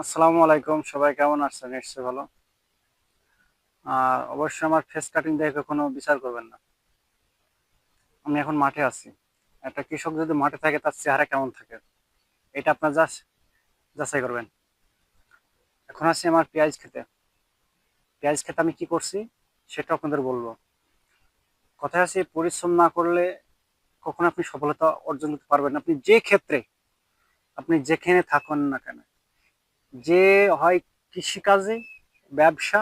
আসসালামু আলাইকুম, সবাই কেমন আছেন? নিশ্চয়ই ভালো। আর অবশ্যই আমার ফেস কাটিং দেখে কোনো বিচার করবেন না। আমি এখন মাঠে আছি। একটা কৃষক যদি মাঠে থাকে, তার চেহারা কেমন থাকে? এটা আপনার জাস্ট যাচাই করবেন। এখন আছি আমার পেঁয়াজ খেতে। পেঁয়াজ খেতে আমি কি করছি, সেটা আপনাদের বলব। কথা আছে, পরিশ্রম না করলে কখনো আপনি সফলতা অর্জন করতে পারবেন আপনি যে ক্ষেত্রে, আপনি যেখানে থাকুন না কেন যে হয় কৃষিকাজে, ব্যবসা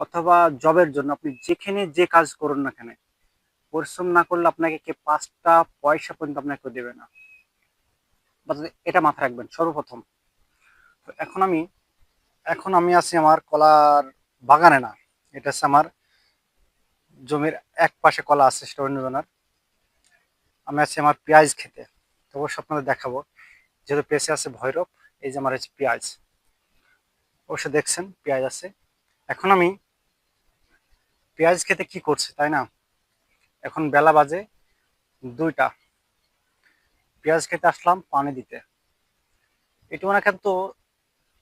অথবা জবের জন্য আপনি যেখানে যে কাজ করুন না কেন, পরিশ্রম না করলে আপনাকে কে পাঁচটা পয়সা পর্যন্ত আপনাকে দেবে না। এটা মাথায় রাখবেন সর্বপ্রথম। তো এখন আমি এখন আমি আছি আমার কলার বাগানে না, এটা হচ্ছে আমার জমির এক পাশে কলা আছে, সেটা অন্যজনের আমি আছি আমার পেঁয়াজ খেতে। তো অবশ্যই আপনাদের দেখাবো। যেহেতু পেঁচে আছে ভৈরব, এই যে আমার হচ্ছে পেঁয়াজ। অবশ্যই দেখছেন, পেঁয়াজ আছে। এখন আমি পেঁয়াজ খেতে কি করছি, তাই না? এখন বেলা বাজে দুইটা। পেঁয়াজ খেতে আসলাম পানি দিতে। একটু মানে কিন্তু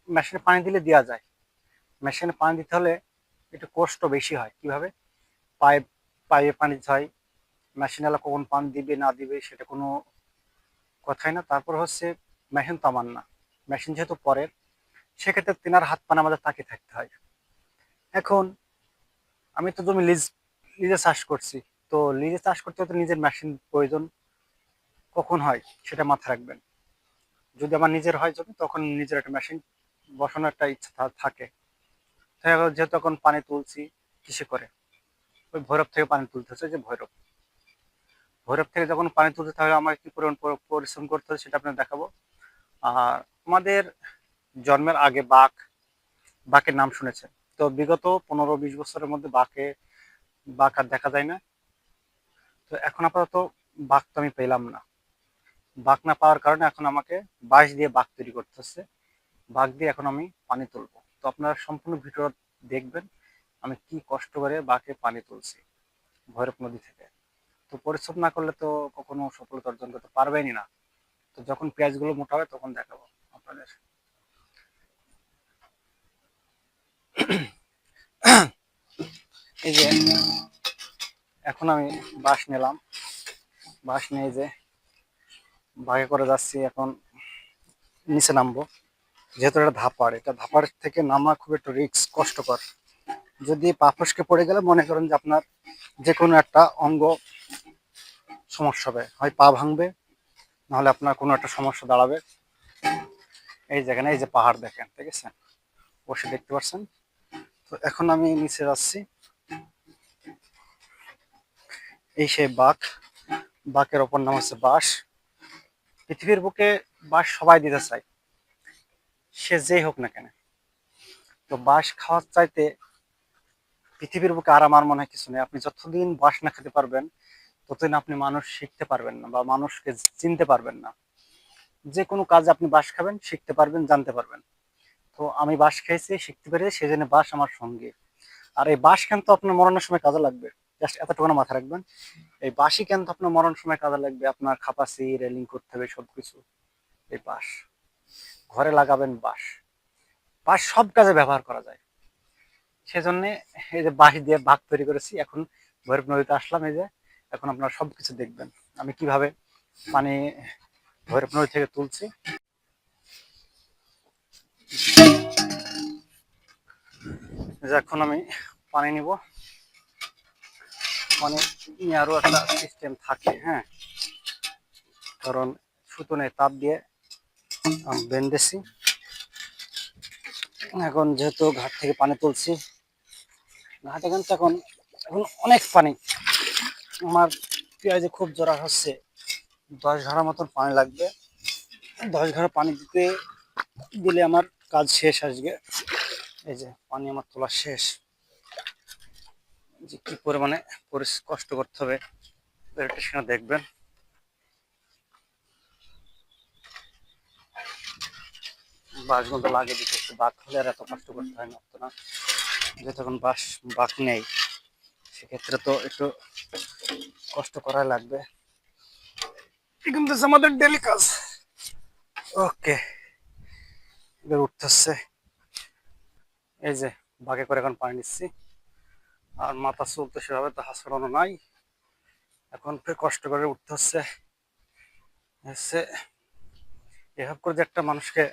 মেশিনে পানি দিলে দেওয়া যায়। মেশিনে পানি দিতে হলে একটু কষ্ট বেশি হয়। কীভাবে? পাইপ, পাইপে পানি দিতে হয়। মেশিনওয়ালা কখন পানি দিবে, না দিবে, সেটা কোনো কথাই না। তারপর হচ্ছে মেশিন তো আমার না। মেশিন যেহেতু পরের সেক্ষেত্রে তেনার হাত পানা আমাদের তাকিয়ে থাকতে হয়। এখন আমি তো জমি লিজ লিজে চাষ করছি। তো লিজে চাষ করতে হলে তো নিজের মেশিন প্রয়োজন। কখন হয় সেটা মাথায় রাখবেন। যদি আমার নিজের হয় জমি, তখন নিজের একটা মেশিন বসানোর একটা ইচ্ছা থাকে। যেহেতু এখন পানি তুলছি, কিসে করে? ওই ভৈরব থেকে পানি তুলতে হচ্ছে যে ভৈরব। ভৈরব থেকে যখন পানি তুলতে তাহলে আমাকে কি পরিমাণ পরি- পরিশ্রম করতে হবে সেটা আপনার দেখাবো। আর আমাদের জন্মের আগে বাঘ, বাঘের নাম শুনেছেন তো বিগত পনেরো বিশ বছরের মধ্যে বাঘে, বাঘ আর দেখা যায় না। তো এখন আপাতত বাঘ তো আমি পেলাম না। বাঘ না পাওয়ার কারণে এখন আমাকে বাঁশ দিয়ে বাঘ তৈরি করতে হচ্ছে বাঘ দিয়ে এখন আমি পানি তুলবো। তো আপনারা সম্পূর্ণ ভিডিও দেখবেন, আমি কি কষ্ট করে বাঘে পানি তুলছি ভৈরব নদী থেকে। তো পরিশ্রম না করলে তো কখনো সফলতা অর্জন করতে পারবেনই না। তো যখন পেঁয়াজগুলো মোটা হবে তখন দেখাবো আপনাদের। এই যে, এখন আমি বাস নিলাম। বাস নিয়ে যে বাগে করে যাচ্ছি, এখন নিচে নামবো। যেহেতু এটা ধাপাড় এটা ধাপাড় থেকে নামা খুব একটু রিস্ক, কষ্টকর। যদি পা ফসকে পড়ে গেলে মনে করেন যে আপনার যে কোনো একটা অঙ্গ সমস্যা হবে। হয় পা ভাঙবে, নাহলে আপনার কোনো একটা সমস্যা দাঁড়াবে। এই যেখানে এই যে পাহাড় দেখেন, ঠিক আছে? বসে দেখতে পাচ্ছেন তো এখন আমি নিচে যাচ্ছি। এই সেই বাঘ। বাঘের অপর নাম হচ্ছে বাঁশ। পৃথিবীর বুকে বাস সবাই দিতে চায়। সে যেই হোক না কেন। তো বাঁশ খাওয়ার চাইতে পৃথিবীর বুকে আর আমার মনে হয় কিছু নেই। আপনি যতদিন বাস না খেতে পারবেন, ততদিন আপনি মানুষ শিখতে পারবেন না বা মানুষকে চিনতে পারবেন না। যে কোনো কাজে আপনি বাঁশ খাবেন, শিখতে পারবেন, জানতে পারবেন। তো আমি বাঁশ খেয়েছি শিখতে পেরেছি সেই জন্য বাঁশ আমার সঙ্গে। আর এই বাঁশ কিন্তু আপনার মরণের সময় কাজে লাগবে? জাস্ট এতটুকু মাথায় রাখবেন। এই বাঁশই কিন্তু আপনার মরণ সময় কাজে লাগবে? আপনার খাপাসি রেলিং করতে হবে, সবকিছু। এই বাঁশ। ঘরে লাগাবেন বাঁশ। বাঁশ সব কাজে ব্যবহার করা যায়। সেজন্য এই যে বাঁশ দিয়ে ভাগ তৈরি করেছি, এখন ভৈরব নদীতে আসলাম এই যে, এখন আপনারা সবকিছু দেখবেন। আমি কীভাবে পানি ভৈরব নদী থেকে তুলছি। এখন আমি পানি নিব। পানি নেওয়ারও একটা সিস্টেম থাকে হ্যাঁ? কারণ সুতনে তাপ দিয়ে বেঁধেছি এখন যেহেতু ঘাট থেকে পানি তুলছি, ঘাটে কিন্তু এখন এখন অনেক পানি। আমার পেঁয়াজে খুব জোড়া হচ্ছে, দশ ঘাড়া মতন পানি লাগবে। দশ ঘাড়া পানি দিতে দিলে আমার কাজ শেষ আজকে। এই যে পানি আমার তোলা শেষ। যে কি পরিমাণে কষ্ট করতে হবে, এটা সেখানে দেখবেন। লাগে দিতে বাঘ হলে আর এত কষ্ট করতে হয় না না যেহেতু এখন বাঁশ বাঘ নেই, সেক্ষেত্রে তো একটু কষ্ট করাই লাগবে। কিন্তু আমাদের ডেলি কাজ। ওকে। এদের উঠতেছে। এই যে বাগে করে এখন পানি নিচ্ছি। আর মাথা চলতে সেভাবে তো হাসপাতালও নাই। এখন ফের কষ্ট করে উঠতে হচ্ছে হচ্ছে এভাবে করে যে একটা মানুষকে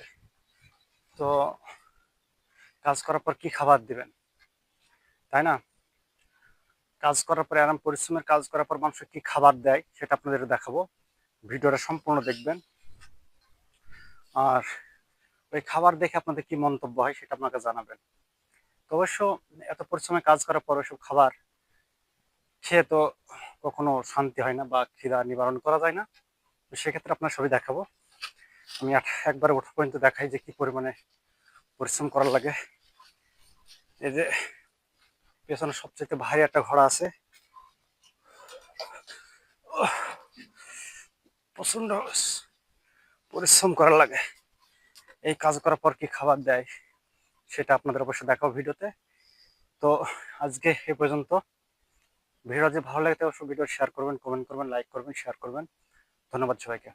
তো কাজ করার পর কি খাবার দিবেন? তাই না? কাজ করার পরে আরাম পরিশ্রমের কাজ করার পর মানুষকে কি খাবার দেয় সেটা আপনাদের দেখাবো। ভিডিওটা সম্পূর্ণ দেখবেন। আর ওই খাবার দেখে আপনাদের কি মন্তব্য হয় সেটা আপনাকে জানাবেন। তো অবশ্য এত পরিশ্রমে কাজ করার পর ওইসব খাবার খেয়ে তো কখনো শান্তি হয় না বা খিদা নিবারণ করা যায় না। তো সেক্ষেত্রে আপনার ছবি দেখাবো। আমি একবার ওঠা পর্যন্ত দেখাই যে কি পরিমাণে পরিশ্রম করার লাগে। এই যে পেছনে সবচেয়ে ভারী একটা ঘোড়া আছে। প্রচণ্ড পরিশ্রম করার লাগে। এই কাজ করার পর কি খাবার দেয় সেটা আপনাদের অবশ্যই দেখাও ভিডিওতে। তো আজকে এ পর্যন্ত। ভিডিও যদি ভালো লাগে অবশ্যই ভিডিও শেয়ার করবেন কমেন্ট করবেন লাইক করবেন শেয়ার করবেন। ধন্যবাদ সবাইকে।